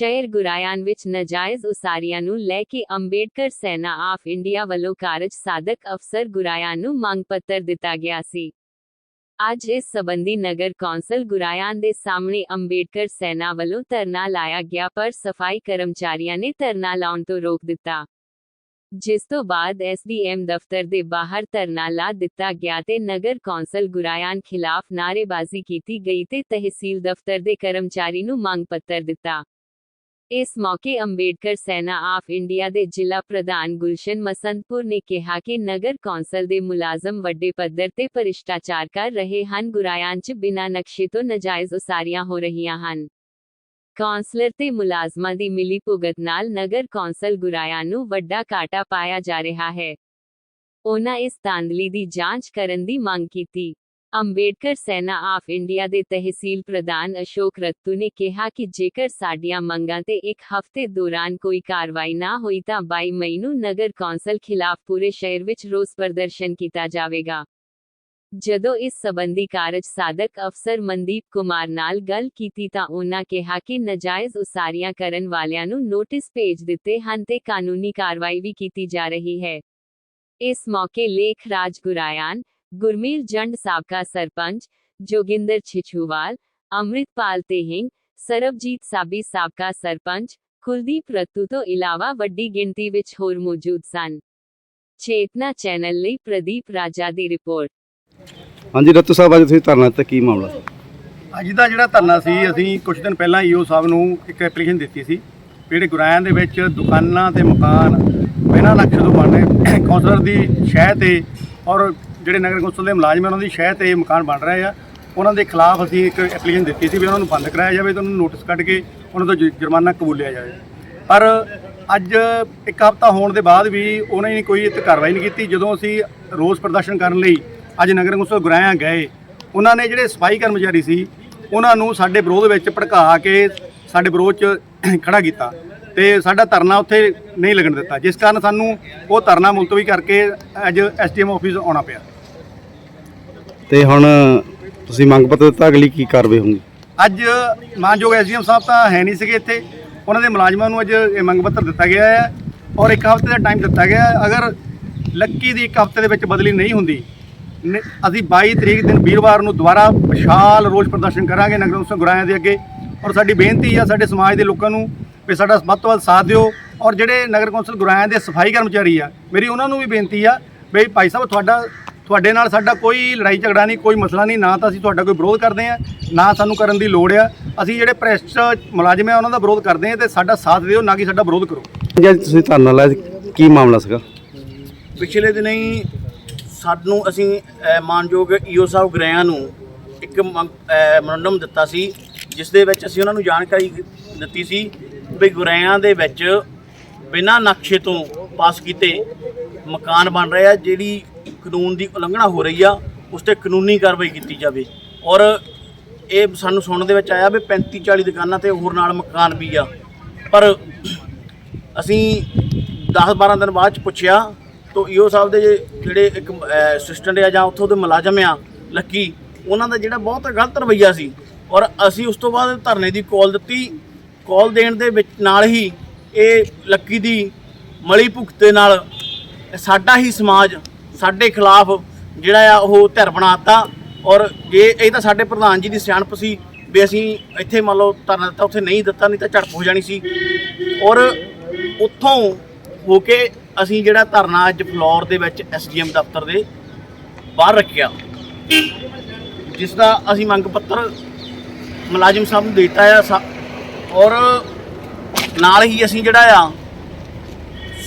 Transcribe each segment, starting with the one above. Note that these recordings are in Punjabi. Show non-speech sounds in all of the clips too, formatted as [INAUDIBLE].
ਸ਼ਹਿਰ ਗੁਰਾਇਆਨ ਵਿੱਚ ਨਾਜਾਇਜ਼ ਉਸਾਰੀਆਂ ਨੂੰ ਲੈ ਕੇ ਅੰਬੇਡਕਰ ਸੈਨਾ ਆਫ ਇੰਡੀਆ ਵੱਲੋਂ ਕਾਰਜ ਸਾਧਕ ਅਫਸਰ ਗੁਰਾਇਆਨ ਨੂੰ ਮੰਗ ਪੱਤਰ ਦਿੱਤਾ ਗਿਆ ਸੀ। ਅੱਜ ਇਸ ਸਬੰਧੀ ਨਗਰ ਕੌਂਸਲ ਗੁਰਾਇਆਨ ਦੇ ਸਾਹਮਣੇ ਅੰਬੇਡਕਰ ਸੈਨਾ ਵੱਲੋਂ ਧਰਨਾ ਲਾਇਆ ਗਿਆ ਪਰ ਸਫ਼ਾਈ ਕਰਮਚਾਰੀਆਂ ਨੇ ਧਰਨਾ ਲਾਉਣ ਤੋਂ ਰੋਕ ਦਿੱਤਾ। ਜਿਸ ਤੋਂ ਬਾਅਦ ਐਸਡੀਐਮ ਦਫ਼ਤਰ ਦੇ ਬਾਹਰ ਧਰਨਾ ਲਾ ਦਿੱਤਾ ਗਿਆ ਤੇ ਨਗਰ ਕੌਂਸਲ ਗੁਰਾਇਆਨ ਖਿਲਾਫ ਨਾਅਰੇਬਾਜ਼ੀ ਕੀਤੀ ਗਈ ਤੇ ਤਹਿਸੀਲ ਦਫ਼ਤਰ ਦੇ ਕਰਮਚਾਰੀ ਨੂੰ ਮੰਗ ਪੱਤਰ ਦਿੱਤਾ। ਇਸ ਮੌਕੇ ਅੰਬੇਡਕਰ ਸੈਨਾ ਆਫ ਇੰਡੀਆ ਦੇ ਜ਼ਿਲ੍ਹਾ ਪ੍ਰਧਾਨ ਗੁਲਸ਼ਨ ਮਸੰਤਪੁਰ ਨੇ ਕਿਹਾ ਕਿ ਨਗਰ ਕੌਂਸਲ ਦੇ ਮੁਲਾਜ਼ਮ ਵੱਡੇ ਪੱਧਰ ਤੇ ਭ੍ਰਿਸ਼ਟਾਚਾਰ ਕਰ ਰਹੇ ਹਨ, ਗੁਰਾਇਆਂ 'ਚ ਬਿਨਾਂ ਨਕਸ਼ੇ ਤੋਂ ਨਾਜਾਇਜ਼ ਉਸਾਰੀਆਂ ਹੋ ਰਹੀਆਂ ਹਨ। ਕੌਂਸਲਰ ਤੇ ਮੁਲਾਜ਼ਮਾਂ ਦੀ ਮਿਲੀ ਭੁਗਤ ਨਾਲ ਨਗਰ ਕੌਂਸਲ ਗੁਰਾਇਆਂ ਨੂੰ ਵੱਡਾ ਘਾਟਾ ਪਾਇਆ ਜਾ ਰਿਹਾ ਹੈ। ਉਹਨਾਂ ਇਸ ਤਾਂਦਲੀ ਦੀ ਜਾਂਚ ਕਰਨ ਦੀ ਮੰਗ ਕੀਤੀ। ਅੰਬੇਡਕਰ ਸੈਨਾ ਆਫ ਇੰਡੀਆ ਦੇ ਤਹਿਸੀਲ ਪ੍ਰਧਾਨ ਅਸ਼ੋਕ ਰੱਤੂ ਨੇ ਕਿਹਾ ਕਿ ਜੇਕਰ ਸਾਡੀਆਂ ਮੰਗਾਂ ਤੇ ਇੱਕ ਹਫ਼ਤੇ ਦੌਰਾਨ ਕੋਈ ਕਾਰਵਾਈ ਨਾ ਹੋਈ ਤਾਂ 22 ਮਈ ਨੂੰ ਨਗਰ ਕੌਂਸਲ ਖਿਲਾਫ ਪੂਰੇ ਸ਼ਹਿਰ ਵਿੱਚ ਰੋਸ ਪ੍ਰਦਰਸ਼ਨ ਕੀਤਾ ਜਾਵੇਗਾ। ਜਦੋਂ ਇਸ ਸਬੰਧੀ ਕਾਰਜ ਸਾਧਕ ਅਫਸਰ ਮਨਦੀਪ ਕੁਮਾਰ ਨਾਲ ਗੱਲ ਕੀਤੀ ਤਾਂ ਉਹਨਾਂ ਕਿਹਾ ਕਿ ਨਜਾਇਜ਼ ਉਸਾਰੀਆਂ ਕਰਨ ਵਾਲਿਆਂ ਨੂੰ ਨੋਟਿਸ ਭੇਜ ਦਿੱਤੇ ਹਨ ਤੇ ਕਾਨੂੰਨੀ ਕਾਰਵਾਈ ਵੀ ਕੀਤੀ ਜਾ ਰਹੀ ਹੈ। ਇਸ ਮੌਕੇ ਲੇਖ ਰਾਜ ਗੁਰਾਇਆਨ ਗੁਰਮੀਲ ਜੰਡ ਸਾਬਕਾ ਸਰਪੰਚ ਜੋਗਿੰਦਰ ਛਿਛੂਵਾਲ ਅੰਮ੍ਰਿਤਪਾਲ ਤੇਹਿੰਗ ਸਰਬਜੀਤ ਸਾਬੀ ਸਾਬਕਾ ਸਰਪੰਚ ਕੁਲਦੀਪ ਰੱਤੂ ਤੋਂ ਇਲਾਵਾ ਵੱਡੀ ਗਿਣਤੀ ਵਿੱਚ ਹੋਰ ਮੌਜੂਦ ਸਨ। ਚੇਤਨਾ ਚੈਨਲ ਲਈ ਪ੍ਰਦੀਪ ਰਾਜਾ ਦੀ ਰਿਪੋਰਟ। ਹਾਂਜੀ ਰੱਤੂ ਸਾਹਿਬ ਅੱਜ ਤੁਸੀਂ ਧਰਨਾ ਦਿੱਤਾ ਕੀ ਮਾਮਲਾ ਅੱਜ ਦਾ ਜਿਹੜਾ ਧਰਨਾ ਸੀ ਅਸੀਂ ਕੁਝ ਦਿਨ ਪਹਿਲਾਂ ਈਓ ਸਾਹਿਬ ਨੂੰ ਇੱਕ ਐਪਲੀਕੇਸ਼ਨ ਦਿੱਤੀ ਸੀ ਜਿਹੜੇ ਗੁਰਾਇਆਂ ਦੇ ਵਿੱਚ ਦੁਕਾਨਾਂ ਤੇ ਮਕਾਨ ਬਿਨਾਂ ਨਕਸ਼ੇ ਤੋਂ ਬਣ ਰਹੇ ਕੌਂਸਲਰ ਦੀ ਸ਼ਹਿ ਤੇ ਔਰ ਜਿਹੜੇ ਨਗਰ ਕੌਂਸਲ ਦੇ ਮੁਲਾਜ਼ਮ ਹਨ ਉਹਨਾਂ ਦੀ ਸ਼ਹਿ ਤੇ ਮਕਾਨ ਬਣ ਰਹੇ ਆ। ਉਹਨਾਂ ਦੇ ਖਿਲਾਫ ਅਸੀਂ ਇੱਕ ਐਪਲੀਕੇਸ਼ਨ ਦਿੱਤੀ ਸੀ ਵੀ ਉਹਨਾਂ ਨੂੰ ਬੰਦ ਕਰਾਇਆ ਜਾਵੇ ਤੇ ਉਹਨਾਂ ਨੂੰ ਨੋਟਿਸ ਕੱਢ ਕੇ ਉਹਨਾਂ ਤੋਂ ਜ- ਜੁਰਮਾਨਾ ਕਬੂਲਿਆ ਜਾਵੇ। ਪਰ ਅੱਜ ਇੱਕ ਹਫ਼ਤਾ ਹੋਣ ਦੇ ਬਾਅਦ ਵੀ ਉਹਨਾਂ ਨੇ ਕੋਈ ਇੱਥੇ ਕਾਰਵਾਈ ਨਹੀਂ ਕੀਤੀ। ਜਦੋਂ ਅਸੀਂ ਰੋਸ ਪ੍ਰਦਰਸ਼ਨ ਕਰਨ ਲਈ ਅੱਜ ਨਗਰ ਕੌਂਸਲ ਗੁਰਾਇਆ ਗਏ, ਉਹਨਾਂ ਨੇ ਜਿਹੜੇ ਸਫ਼ਾਈ ਕਰਮਚਾਰੀ ਸੀ, ਉਹਨਾਂ ਨੂੰ ਸਾਡੇ ਵਿਰੋਧ ਵਿੱਚ ਭੜਕਾ ਕੇ ਸਾਡੇ ਵਿਰੋਧ 'ਚ [COUGHS] ਖੜਾ ਕੀਤਾ ਤੇ ਸਾਡਾ ਧਰਨਾ ਉੱਥੇ ਨਹੀਂ ਲੱਗਣ ਦਿੱਤਾ। ਜਿਸ ਕਾਰਨ ਸਾਨੂੰ ਉਹ ਧਰਨਾ ਮੁਲਤਵੀ ਕਰਕੇ ਅੱਜ ਐਸਡੀਐਮ ਆਫਿਸ ਆਉਣਾ ਪਿਆ। ਤੇ ਹੁਣ ਤੁਸੀਂ ਮੰਗ ਪੱਤਰ ਦਿੱਤਾ, ਅਗਲੀ ਕੀ ਕਾਰਵਾਈ ਹੋਊਗੀ? ਅੱਜ ਮਾਨਯੋਗ ਐਸਡੀਐਮ ਸਾਹਿਬ ਤਾਂ ਹੈ ਨਹੀਂ ਸੀਗੇ ਇੱਥੇ। ਉਹਨਾਂ ਦੇ ਮੁਲਾਜ਼ਮਾਂ ਨੂੰ ਅੱਜ ਇਹ ਮੰਗ ਪੱਤਰ ਦਿੱਤਾ ਗਿਆ ਹੈ ਔਰ ਇੱਕ ਹਫ਼ਤੇ ਦਾ ਟਾਈਮ ਦਿੱਤਾ ਗਿਆ ਹੈ। ਅਗਰ ਲੱਕੀ ਦੀ ਇੱਕ ਹਫ਼ਤੇ ਦੇ ਵਿੱਚ ਬਦਲੀ ਨਹੀਂ ਹੁੰਦੀ, ਨ- ਅਸੀਂ 22 ਤਰੀਕ ਦਿਨ ਵੀਰਵਾਰ ਨੂੰ ਦੁਬਾਰਾ ਵਿਸ਼ਾਲ ਰੋਸ ਪ੍ਰਦਰਸ਼ਨ ਕਰਾਂਗੇ ਨਗਰ ਕੌਂਸਲ ਗੁਰਾਇਆਂ ਦੇ ਅੱਗੇ। ਔਰ ਸਾਡੀ ਬੇਨਤੀ ਆ ਸਾਡੇ ਸਮਾਜ ਦੇ ਲੋਕਾਂ ਨੂੰ ਵੀ ਸਾਡਾ ਵੱਧ ਤੋਂ ਵੱਧ ਸਾਥ ਦਿਓ। ਔਰ ਜਿਹੜੇ ਨਗਰ ਕੌਂਸਲ ਗੁਰਾਇਆਂ ਦੇ ਸਫ਼ਾਈ ਕਰਮਚਾਰੀ ਆ, ਮੇਰੀ ਉਹਨਾਂ ਨੂੰ ਵੀ ਬੇਨਤੀ ਆ ਵੀ ਭਾਈ ਸਾਹਿਬ, ਤੁਹਾਡਾ ਤੁਹਾਡੇ ਨਾਲ ਸਾਡਾ ਕੋਈ ਲੜਾਈ ਝਗੜਾ ਨਹੀਂ ਕੋਈ ਮਸਲਾ ਨਹੀਂ ਨਾ ਤਾਂ ਅਸੀਂ ਤੁਹਾਡਾ ਕੋਈ ਵਿਰੋਧ ਕਰਦੇ ਆ ਨਾ ਸਾਨੂੰ ਕਰਨ ਦੀ ਲੋੜ ਆ। ਅਸੀਂ ਜਿਹੜੇ ਪ੍ਰੈਸ ਮੁਲਾਜ਼ਮ ਆ ਉਹਨਾਂ ਦਾ ਵਿਰੋਧ ਕਰਦੇ ਆ ਤੇ ਸਾਡਾ ਸਾਥ ਦਿਓ ਨਾ ਕਿ ਸਾਡਾ ਵਿਰੋਧ ਕਰੋ। ਜੀ ਅੱਜ ਤੁਸੀਂ ਧਰਨਾ ਲਾਇਆ ਕੀ ਮਾਮਲਾ ਸੀਗਾ? ਪਿਛਲੇ ਦਿਨੀ ਸਾਨੂੰ ਅਸੀਂ ਮਾਨਯੋਗ ਈਓ ਸਾਹਿਬ ਗ੍ਰਹਿਆਂ ਨੂੰ ਇੱਕ ਮੈਮੋਰੰਡਮ ਦਿੱਤਾ ਸੀ ਜਿਸ ਦੇ ਵਿੱਚ ਅਸੀਂ ਉਹਨਾਂ ਨੂੰ ਜਾਣਕਾਰੀ ਦਿੱਤੀ ਸੀ ਵੀ ਗੁਰੈਆਂ ਦੇ ਵਿੱਚ ਬਿਨਾਂ ਨਕਸ਼ੇ ਤੋਂ ਪਾਸ ਕੀਤੇ ਮਕਾਨ ਬਣ ਰਹੇ ਆ ਜਿਹੜੀ ਕਾਨੂੰਨ ਦੀ ਉਲੰਘਣਾ ਹੋ ਰਹੀ ਆ, ਉਸ ਤੇ ਕਾਨੂੰਨੀ ਕਾਰਵਾਈ ਕੀਤੀ ਜਾਵੇ। ਔਰ ਇਹ ਸਾਨੂੰ ਸੁਣਨ ਦੇ ਵਿੱਚ ਆਇਆ ਵੀ 35 40 ਦੁਕਾਨਾਂ ਤੇ ਹੋਰ ਨਾਲ ਮਕਾਨ ਵੀ ਆ। ਪਰ ਅਸੀਂ 10 12 ਦਿਨ ਬਾਅਦ ਚ ਪੁੱਛਿਆ, ਤਾਂ ਈਓ ਸਾਹਿਬ ਦੇ ਜਿਹੜੇ ਇੱਕ ਅਸਿਸਟੈਂਟ ਆ ਜਾਂ ਉੱਥੋਂ ਦੇ ਮੁਲਾਜ਼ਮ ਆ, ਲੱਕੀ, ਉਹਨਾਂ ਦਾ ਜਿਹੜਾ ਬਹੁਤ ਗਲਤ ਰਵੱਈਆ ਸੀ। ਔਰ ਅਸੀਂ ਉਸ ਤੋਂ ਬਾਅਦ ਧਰਨੇ ਦੀ ਕਾਲ ਦਿੱਤੀ। ਕਾਲ ਦੇਣ ਦੇ ਵਿੱਚ ਨਾਲ ਹੀ ਇਹ ਲੱਕੀ ਦੀ ਮਲੀ ਭੁਗਤ ਦੇ ਨਾਲ ਸਾਡਾ ਹੀ ਸਮਾਜ ਸਾਡੇ ਖਿਲਾਫ ਜਿਹੜਾ ਆ ਉਹ ਧਿਰ ਬਣਾਤਾ ਔਰ ਜੇ ਇਹ ਤਾਂ ਸਾਡੇ ਪ੍ਰਧਾਨ ਜੀ ਦੀ ਸਿਆਣਪ ਸੀ ਵੀ ਅਸੀਂ ਇੱਥੇ ਮੰਨ ਲਓ ਧਰਨਾ ਦਿੱਤਾ, ਉੱਥੇ ਨਹੀਂ ਦਿੱਤਾ, ਨਹੀਂ ਤਾਂ ਝੜਪ ਹੋ ਜਾਣੀ ਸੀ। ਔਰ ਉੱਥੋਂ ਹੋ ਕੇ ਅਸੀਂ ਜਿਹੜਾ ਧਰਨਾ ਅੱਜ ਫਲੋਰ ਦੇ ਵਿੱਚ ਐਸਡੀਐਮ ਦਫ਼ਤਰ ਦੇ ਬਾਹਰ ਰੱਖਿਆ, ਜਿਸ ਦਾ ਅਸੀਂ ਮੰਗ ਪੱਤਰ ਮੁਲਾਜ਼ਮ ਸਾਹਿਬ ਨੂੰ ਦਿੱਤਾ ਆ, ਸਾ- ਔਰ ਨਾਲ ਹੀ ਅਸੀਂ ਜਿਹੜਾ ਆ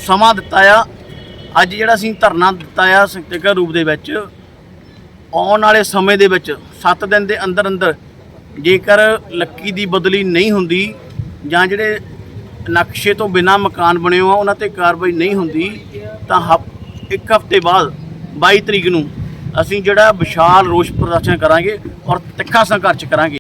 ਸਮਾਂ ਦਿੱਤਾ ਆ ਅੱਜ ਜਿਹੜਾ ਅਸੀਂ ਧਰਨਾ ਦਿੱਤਾ ਆ ਸੰਖੇਪ ਰੂਪ ਦੇ ਵਿੱਚ, ਆਉਣ ਵਾਲੇ ਸਮੇਂ ਦੇ ਵਿੱਚ 7 ਦਿਨ ਦੇ ਅੰਦਰ ਅੰਦਰ ਜੇਕਰ ਲੱਕੀ ਦੀ ਬਦਲੀ ਨਹੀਂ ਹੁੰਦੀ ਜਾਂ ਜਿਹੜੇ ਨਕਸ਼ੇ ਤੋਂ ਬਿਨਾ ਮਕਾਨ ਬਣੇ ਹੋ ਉਹਨਾਂ ਤੇ ਕਾਰਵਾਈ ਨਹੀਂ ਹੁੰਦੀ, ਤਾਂ ਹਫ- ਇੱਕ ਹਫ਼ਤੇ ਬਾਅਦ 22 ਤਰੀਕ ਨੂੰ ਅਸੀਂ ਜਿਹੜਾ ਵਿਸ਼ਾਲ ਰੋਸ ਪ੍ਰਦਰਸ਼ਨ ਕਰਾਂਗੇ ਔਰ ਤਿੱਖਾ ਸੰਘਰਸ਼ ਕਰਾਂਗੇ।